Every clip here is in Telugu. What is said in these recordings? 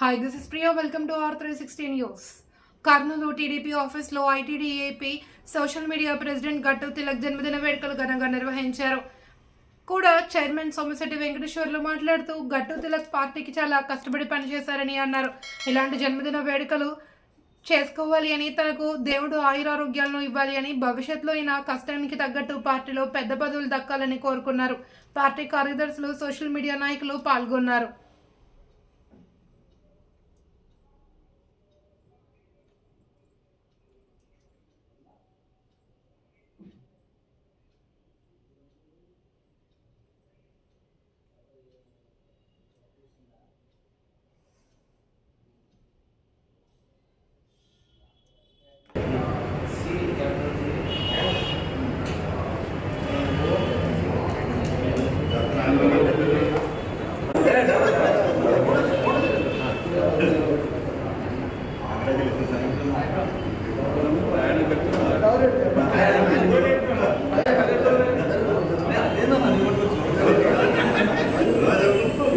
Hi this is Priya welcome to R three sixty news Kurnool TDP ఆఫీస్లో ఐటీడీఏపీ సోషల్ మీడియా ప్రెసిడెంట్ గట్టు తిలక్ జన్మదిన వేడుకలు ఘనంగా నిర్వహించారు. కూడా చైర్మన్ సోమశెట్టి వెంకటేశ్వర్లు మాట్లాడుతూ గట్టు తిలక్ పార్టీకి చాలా కష్టపడి పనిచేశారని అన్నారు. ఇలాంటి జన్మదిన వేడుకలు చేసుకోవాలి అని తనకు దేవుడు ఆయురారోగ్యాలను ఇవ్వాలి అని భవిష్యత్తులో అయినా కష్టానికి తగ్గట్టు పార్టీలో పెద్ద పదవులు దక్కాలని కోరుకున్నారు. పార్టీ కార్యదర్శులు సోషల్ మీడియా నాయకులు పాల్గొన్నారు.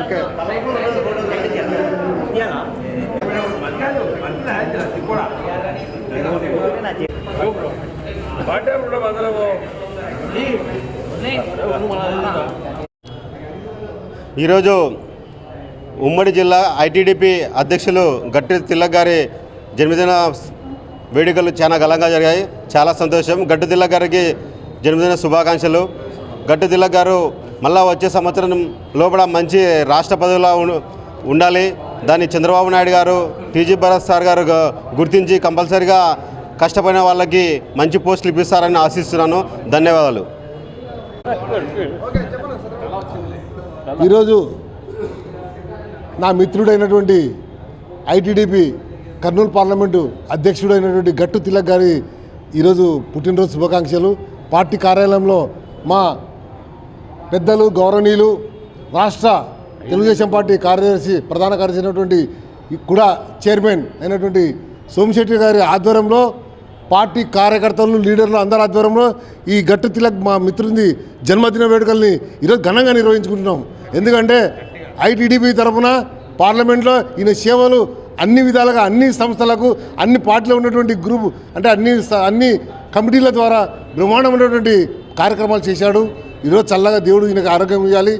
ఓకే. ఈరోజు ఉమ్మడి జిల్లా ఐటీడీపీ అధ్యక్షులు గట్టి తిల్లక్ గారి జన్మదిన వేడుకలు చాలా ఘనంగా జరిగాయి. చాలా సంతోషం. గట్టు తిల్లక్ గారికి జన్మదిన శుభాకాంక్షలు. గట్టు తిల్లక్ గారు మళ్ళీ వచ్చే సంవత్సరం లోపల మంచి రాష్ట్ర పదవిలో ఉండాలి. దాన్ని చంద్రబాబు నాయుడు గారు టీజీ భరత్ సార్ గారు గుర్తించి కంపల్సరిగా కష్టపడిన వాళ్ళకి మంచి పోస్టులు ఇప్పిస్తారని ఆశిస్తున్నాను. ధన్యవాదాలు. ఈరోజు నా మిత్రుడైనటువంటి ఐటీడీపీ కర్నూలు పార్లమెంటు అధ్యక్షుడైనటువంటి గట్టు తిలక్ గారి ఈరోజు పుట్టినరోజు శుభాకాంక్షలు. పార్టీ కార్యాలయంలో మా పెద్దలు గౌరవనీయులు రాష్ట్ర తెలుగుదేశం పార్టీ కార్యదర్శి ప్రధాన కార్యదర్శి అయినటువంటి కూడా చైర్మన్ అయినటువంటి సోమశెట్టి గారి ఆధ్వర్యంలో పార్టీ కార్యకర్తలు లీడర్లు అందరి ఆధ్వర్యంలో ఈ గట్టు తిలక్ మా మిత్రుని జన్మదిన వేడుకల్ని ఈరోజు ఘనంగా నిర్వహించుకుంటున్నాం. ఎందుకంటే ఐటీడీపీ తరఫున పార్లమెంట్లో ఈయన సేవలు అన్ని విధాలుగా అన్ని సంస్థలకు అన్ని పార్టీలో ఉన్నటువంటి గ్రూప్ అంటే అన్ని అన్ని కమిటీల ద్వారా బ్రహ్మాండమైనటువంటి కార్యక్రమాలు చేశాడు. ఈరోజు చల్లగా దేవుడు ఈయనకు ఆరోగ్యం ఇవ్వాలి.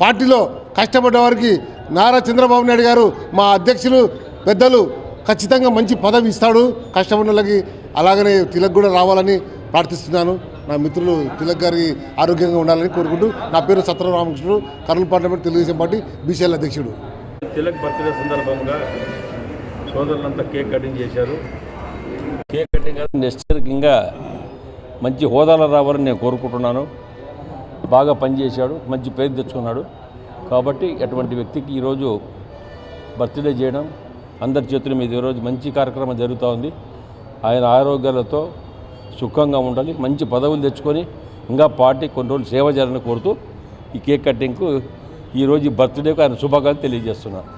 పార్టీలో కష్టపడ్డ వారికి నారా చంద్రబాబు నాయుడు గారు మా అధ్యక్షులు పెద్దలు ఖచ్చితంగా మంచి పదవి ఇస్తాడు. కష్టపడిన వాళ్ళకి అలాగనే తిలక్ కూడా రావాలని ప్రార్థిస్తున్నాను. నా మిత్రులు తిలక్ గారి ఆరోగ్యంగా ఉండాలని కోరుకుంటూ నా పేరు Satra Ramakrishnudu Kurnool parliament Telugu Desam party BCL అధ్యక్షుడు. తిలక్ బర్త్డే సందర్భంగా సోదరులంతా కేక్ కటింగ్ చేశారు. కేక్ కటింగ్ నెక్స్ట్ ఇయర్కి ఇంకా మంచి హోదాలో రావాలని నేను కోరుకుంటున్నాను. బాగా పనిచేశాడు మంచి పేరు తెచ్చుకున్నాడు. కాబట్టి అటువంటి వ్యక్తికి ఈరోజు బర్త్డే చేయడం అందరి చేతుల మీద ఈరోజు మంచి కార్యక్రమం జరుగుతూ ఉంది. ఆయన ఆరోగ్యాలతో సుఖంగా ఉండాలి మంచి పదవులు తెచ్చుకొని ఇంకా పార్టీ కొన్ని రోజులు సేవ చేయాలని కోరుతూ ఈ కేక్ కటింగ్కు ఈరోజు బర్త్డేకు ఆయన శుభాకాంక్షలు తెలియజేస్తున్నాను